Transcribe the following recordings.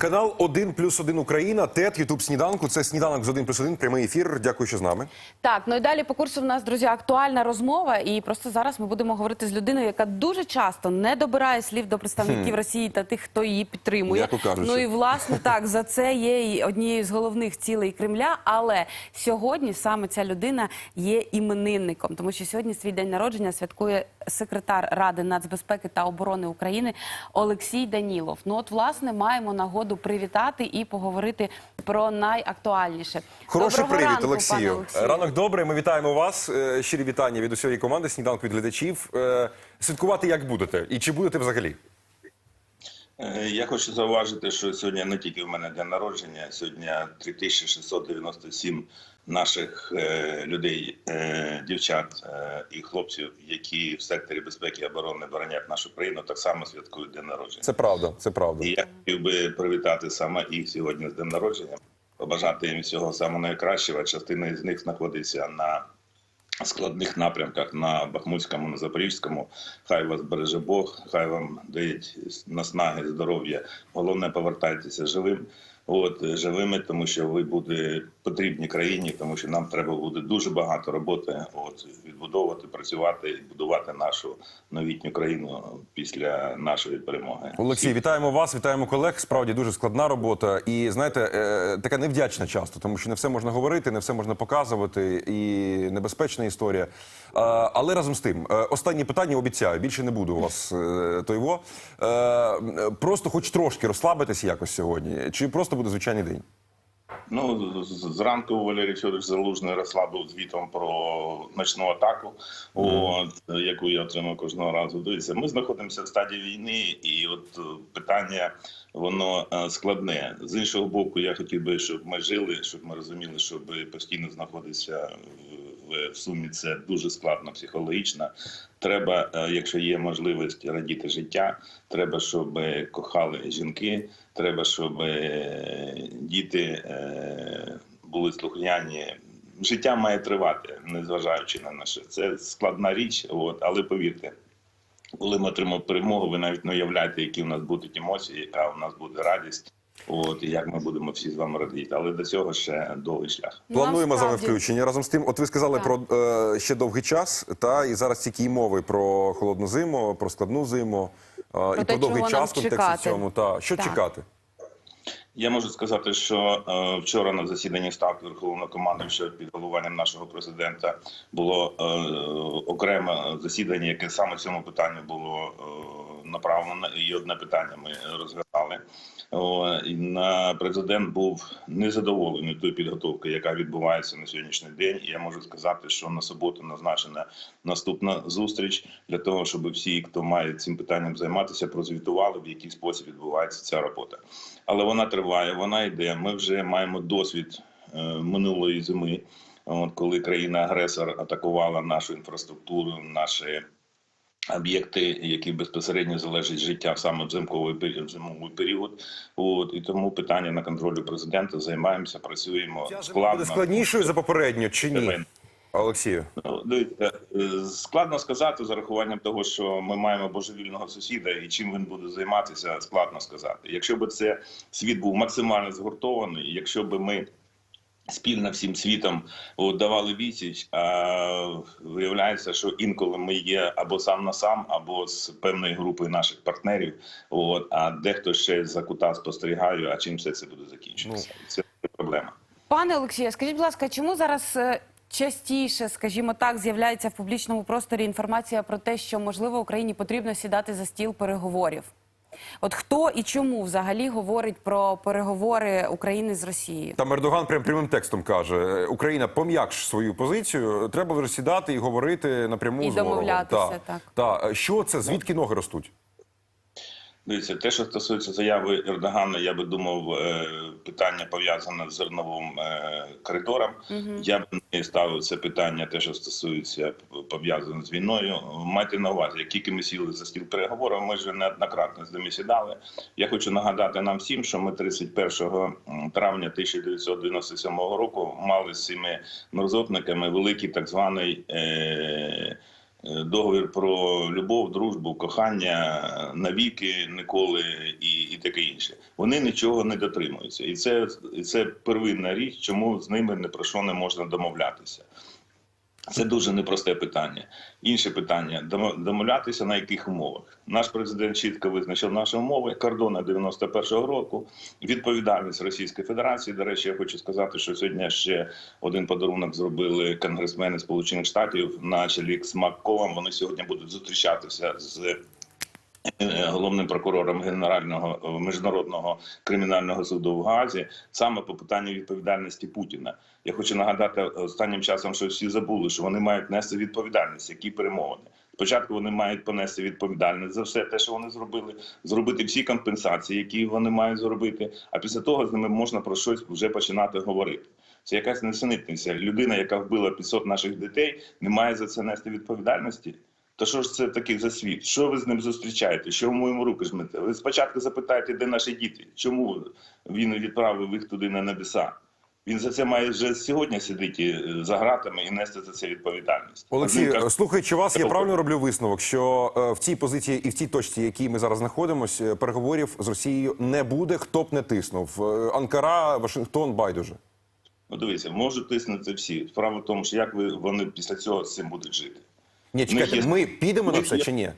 Канал 1 плюс 1 Україна, ТЕТ, Ютуб сніданку. Це сніданок з 1 плюс 1, прямий ефір. Дякую, що з нами. Так, ну і далі по курсу в нас, друзі, актуальна розмова. І просто зараз ми будемо говорити з людиною, яка дуже часто не добирає слів до представників Росії та тих, хто її підтримує. М'яко кажучи. Ну і власне так за це є і однією з головних цілей Кремля. Але сьогодні саме ця людина є іменинником, тому що сьогодні свій день народження святкує секретар Ради нацбезпеки та оборони України Олексій Данілов. Ну от власне маємо нагоду привітати і поговорити про найактуальніше. Хороший Доброго привіт, ранку, Олексію. Олексію. Ранок добрий. Ми вітаємо вас. Е, Щирі вітання від усієї команди сніданку від глядачів. Е, Святкувати як будете? І чи будете взагалі? Е, Я хочу зауважити, що сьогодні не тільки в мене день народження, сьогодні 3697 наших е, людей, е, дівчат е, і хлопців, які в секторі безпеки і оборони боронять нашу країну, так само святкують день народження. Це правда, це правда. І я хотів би привітати саме їх сьогодні з днем народження, побажати їм всього самого найкращого. Частина з них знаходиться на складних напрямках на Бахмутському, на Запорізькому. Хай вас береже Бог, хай вам дають наснаги, здоров'я. Головне повертайтеся живим. От живими, тому що ви буде потрібні країні, тому що нам треба буде дуже багато роботи. От відбудовувати, працювати і будувати нашу новітню країну після нашої перемоги. Олексій, вітаємо вас, вітаємо колег. Справді дуже складна робота. І знаєте, е, така невдячна часто, тому що не все можна говорити, не все можна показувати, і небезпечна історія. Але разом з тим, е, останнє питання обіцяю. Більше не буду у вас е, тойво. Просто хоч трошки розслабитись якось сьогодні, чи просто буде звичайний день? Ну зранку Валерій Федорович Залужний розслабив звітом про ночну атаку, от яку я отримав кожного разу. Дивіться, ми знаходимося в стадії війни, і от е, питання воно е, складне. З іншого боку, я хотів би, щоб ми жили, щоб ми розуміли, щоб постійно знаходитися в, сумі. Це дуже складно психологічно. Треба, е, якщо є можливість радіти життя, треба, щоб кохали жінки. Треба, щоб е, діти були слухняні. Життя має тривати, незважаючи на наше. Це складна річ, от, але повірте, коли ми отримаємо перемогу, ви навіть не уявляєте, які у нас будуть емоції, яка у нас буде радість. От і як ми будемо всі з вами радіти. Але до цього ще довгий шлях. Ну, Плануємо з вами включення. Разом з тим, от ви сказали Так. про е, ще довгий час, та і зараз тільки й мови про холодну зиму, про складну зиму е, і те, про довгий час в контексті чекати. цьому. Та що Так. чекати? Я можу сказати, що е, вчора на засіданні ставки Верховного командуючого під головуванням нашого президента було е, окреме засідання, яке саме цьому питанню було е, направлено, і одне питання ми розглядали. О, і на президент був незадоволений тою підготовкою, яка відбувається на сьогоднішній день. І я можу сказати, що на суботу назначена наступна зустріч для того, щоб всі, хто має цим питанням займатися, прозвітували в який спосіб відбувається ця робота. Але вона триває, вона йде. Ми вже маємо досвід е, минулої зими, от коли країна-агресор атакувала нашу інфраструктуру, наші об'єкти, які безпосередньо залежать життя саме в зимковий період, в зимовий період. От і тому питання на контролі президента займаємося, працюємо Буде складно. складнішою за попередню чи ні? Олексію, Ну, Дивіться, е, складно сказати з урахуванням того, що ми маємо божевільного сусіда, і чим він буде займатися, складно сказати. Якщо б це світ був максимально згуртований, якщо б ми спільно всім світом от, давали відсіч, а виявляється, що інколи ми є або сам на сам, або з певною групою наших партнерів. От, а дехто ще за кута спостерігає, а чим все це буде закінчитися. Це проблема. Пане Олексію, скажіть, будь ласка, чому зараз е, частіше, скажімо так, з'являється в публічному просторі інформація про те, що можливо Україні потрібно сідати за стіл переговорів? От хто і чому взагалі говорить про переговори України з Росією? там Ердоган прям прямим текстом каже: е, Україна пом'якш свою позицію. Треба вже сідати і говорити напряму І з ворогом. домовлятися, Та, так. Та. Що це? Звідки ноги ростуть? Дивіться, те, що стосується заяви Ердогана, я би думав, е, питання пов'язане з зерновим е, коридором. Я б не ставив це питання, те, що стосується пов'язане з війною. Майте на увазі, як тільки ми сіли за стіл переговорів, ми вже неоднократно з ними сідали. Я хочу нагадати нам всім, що ми 31 травня 1997 року мали з цими мерзотниками великий так званий. Е, договір про любов, дружбу, кохання навіки, ніколи і, і таке інше. Вони нічого не дотримуються, і це, і це первинна річ, чому з ними не про що не можна домовлятися. Це дуже непросте питання. Інше питання домо- домовлятися на яких умовах. Наш президент чітко визначив наші умови. Кордони 91-го року. Відповідальність Російської Федерації. До речі, я хочу сказати, що сьогодні ще один подарунок зробили конгресмени Сполучених Штатів на чолі з Макковом. Вони сьогодні будуть зустрічатися з головним прокурором Генерального е, міжнародного кримінального суду в Гаазі саме по питанню відповідальності Путіна. Я хочу нагадати останнім часом, що всі забули, що вони мають нести відповідальність, які перемовини. Спочатку вони мають понести відповідальність за все те, що вони зробили, зробити всі компенсації, які вони мають зробити. А після того з ними можна про щось вже починати говорити. Це якась несенітниця. Людина, яка вбила 500 наших дітей, не має за це нести відповідальності. То що ж це таке за світ? Що ви з ним зустрічаєте? Що ви йому руки жмете? Ви спочатку запитаєте, де наші діти? Чому він відправив їх туди на небеса? Він за це має вже сьогодні сидіти е, за ґратами і нести за це відповідальність. Олексій, каже, слухаючи вас, я правильно роблю висновок, що е, в цій позиції і в цій точці, в якій ми зараз знаходимося, переговорів з Росією не буде, хто б не тиснув. Е, Анкара, Вашингтон, байдуже. Ну, дивіться, можуть тиснути всі. Справа в тому, що як ви вони після цього з цим будуть жити. Ні, чекайте, є- ми підемо у на це є- чи ні?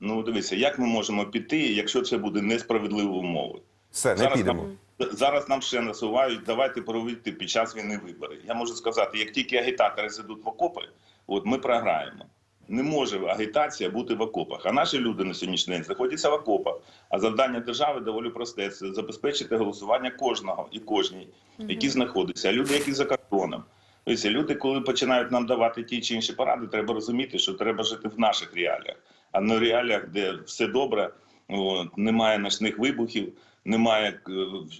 Ну дивіться, як ми можемо піти, якщо це буде несправедливі умови? Все, не підемо. Нам, зараз нам ще насувають, давайте проводити під час війни вибори. Я можу сказати, як тільки агітатори зайдуть в окопи, от ми програємо. Не може агітація бути в окопах. А наші люди на сьогоднішній день знаходяться в окопах. А завдання держави доволі просте: це забезпечити голосування кожного і кожній, які знаходяться. А люди, які за кордоном. Тобто люди, коли починають нам давати ті чи інші поради, треба розуміти, що треба жити в наших реаліях, а не в реаліях, де все добре, от, немає ночних вибухів, немає е,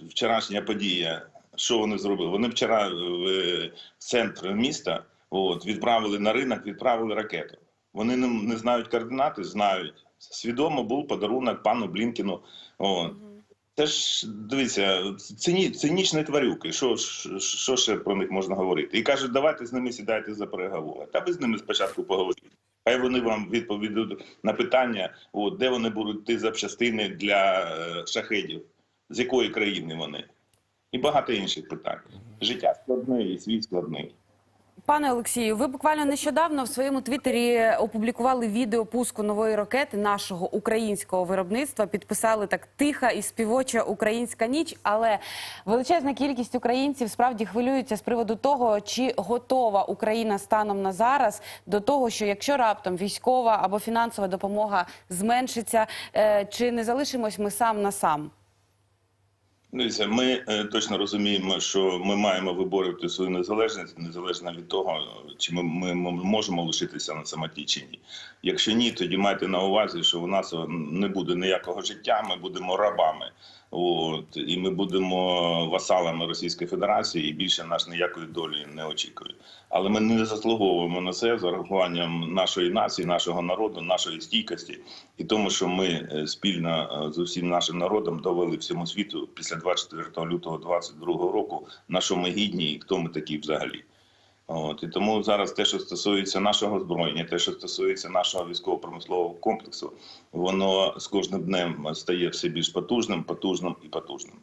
вчорашня подія. Що вони зробили? Вони вчора в е, центр міста от, відправили на ринок, відправили ракету. Вони не, не знають координати, знають. Свідомо був подарунок пану Блінкіну. От. Це ж дивіться, цині, цинічні тварюки. Що, що, ще про них можна говорити? І кажуть, давайте з ними сідайте за переговори. Та ви з ними спочатку поговоріть. Хай вони вам відповідуть на питання, от, де вони будуть ті запчастини для е, шахедів, з якої країни вони, і багато інших питань. Життя складне і світ складний. Пане Олексію, ви буквально нещодавно в своєму твіттері опублікували відео пуску нової ракети нашого українського виробництва. Підписали так тиха і співоча українська ніч. Але величезна кількість українців справді хвилюються з приводу того, чи готова Україна станом на зараз до того, що якщо раптом військова або фінансова допомога зменшиться, е, чи не залишимось ми сам на сам? Дивіться, ми е, точно розуміємо, що ми маємо виборювати свою незалежність незалежно від того, чи ми, ми, ми можемо лишитися на самоті чи ні. Якщо ні, тоді майте на увазі, що у нас не буде ніякого життя, ми будемо рабами. От і ми будемо васалами Російської Федерації, і більше нас ніякої долі не очікує. Але ми не заслуговуємо на це з урахуванням нашої нації, нашого народу, нашої стійкості і тому, що ми е, спільно е, з усім нашим народом довели всьому світу після 24 лютого 2022 року, на що ми гідні і хто ми такі взагалі. От і тому зараз те, що стосується нашого озброєння, те, що стосується нашого військово-промислового комплексу, воно з кожним днем стає все більш потужним, потужним і потужним.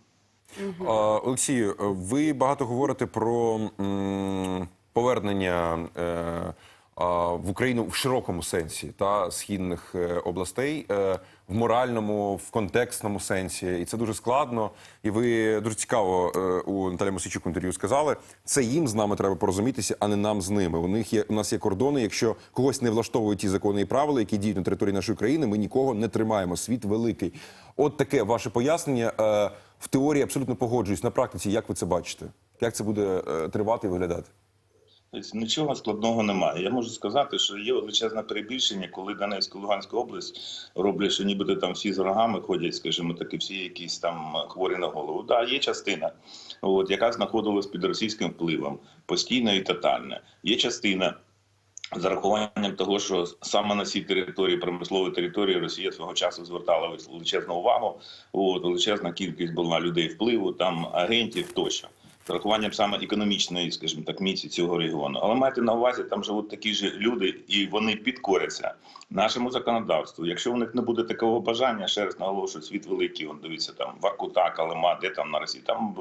Олексію, ви багато говорите про м, повернення е, в Україну в широкому сенсі та східних е, областей е, в моральному, в контекстному сенсі, і це дуже складно. І ви дуже цікаво е, у Наталі Мосичук інтерв'ю сказали. Це їм з нами треба порозумітися, а не нам з ними. У них є у нас є кордони. Якщо когось не влаштовують ті закони і правила, які діють на території нашої країни, ми нікого не тримаємо. Світ великий. От таке ваше пояснення. Е, в теорії абсолютно погоджуюсь. На практиці, як ви це бачите? Як це буде е, тривати і виглядати? Тобто нічого складного немає. Я можу сказати, що є величезне перебільшення, коли Донецька Луганська область роблять, що нібито там всі з рогами ходять, скажімо так, і всі якісь там хворі на голову. Да, є частина, от, яка знаходилась під російським впливом постійно і тотально. Є частина. З рахуванням того, що саме на цій території, промисловій території, Росія свого часу звертала величезну увагу. От величезна кількість була людей впливу, там агентів тощо. З рахуванням саме економічної, скажімо так, місії цього регіону. Але майте на увазі, там живуть такі ж люди, і вони підкоряться нашому законодавству. Якщо у них не буде такого бажання, ще раз наголошую, світ великий. Он дивіться там Воркута, Калима, де там на Росії. Там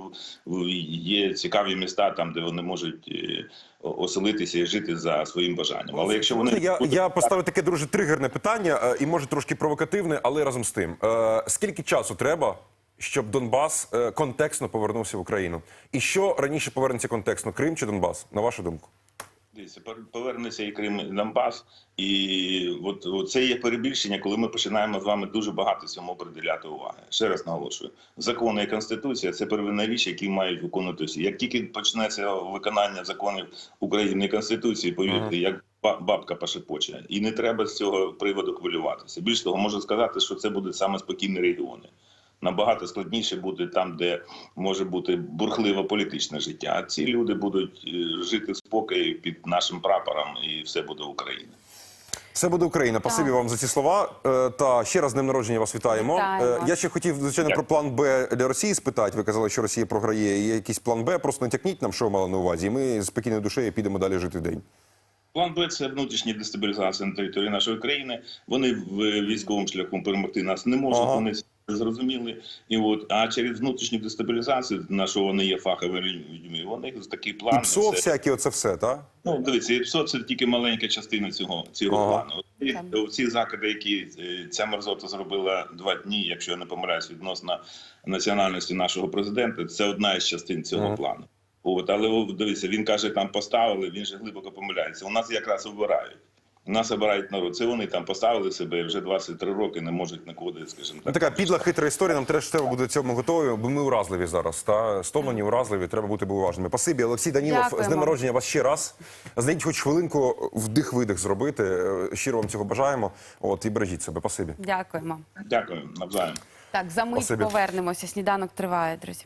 є цікаві міста, там де вони можуть е, оселитися і жити за своїм бажанням. Але якщо вони я, будуть- я поставлю таке дуже тригерне питання, е, і може трошки провокативне, але разом з тим. Е, Скільки часу треба, щоб Донбас е, контекстно повернувся в Україну? І що раніше повернеться контекстно? Крим чи Донбас? На вашу думку? Дивіться, повернеться і Крим, і Донбас, і от, от це є перебільшення, коли ми починаємо з вами дуже багато цьому приділяти уваги. Ще раз наголошую: закони і конституція це первинна річ, які мають виконувати всі. Як тільки почнеться виконання законів України і конституції, повірте, як ба- бабка пошепоче, і не треба з цього приводу хвилюватися. Більш того, можу сказати, що це будуть саме спокійні регіони. Набагато складніше буде там, де може бути бурхливе політичне життя. А ці люди будуть е, жити в спокої під нашим прапором, і все буде Україна. Все буде Україна. Спасибі вам за ці слова. Е, Та ще раз з днем народження вас вітаємо. Вітаємо. Е, Я ще хотів звичайно про план Б для Росії спитати. Ви казали, що Росія програє. Є якийсь план Б. Просто натякніть нам, що ви мали на увазі. І ми з спокійною душею підемо далі жити день. План Б це внутрішня дестабілізація на території нашої країни. Вони в військовим шляхом перемогти нас не можуть. Ага. Вони зрозуміли. І от а через внутрішню дестабілізацію, на що вони є фаховими людьми, вони такий план І ПСО, це- всякі, оце все, так? Ну, дивіться, ІПСО це тільки маленька частина цього, цього Ага. плану. І ці закиди, які е, ця мерзота зробила два дні, якщо я не помиляюсь, відносно національності нашого президента, це одна із частин цього Ага. плану. От, але дивіться, він каже, там поставили, він же глибоко помиляється. У нас якраз обирають. Нас обирають народ. Це вони там поставили себе і вже 23 роки не можуть нікуди, скажімо так. така підла хитра історія. Нам теж треба бути цьому готові, бо ми уразливі зараз. Та стомлені, уразливі. Треба бути уважними. Спасибі, Олексій Данілов. Дякуємо. З днем народження вас ще раз. Знайдіть хоч хвилинку вдих-видих зробити. Щиро вам цього бажаємо. От і бережіть себе. Спасибі. Дякуємо. Дякую, навзаєм. Так, за мить Спасибі. повернемося. Сніданок триває, друзі.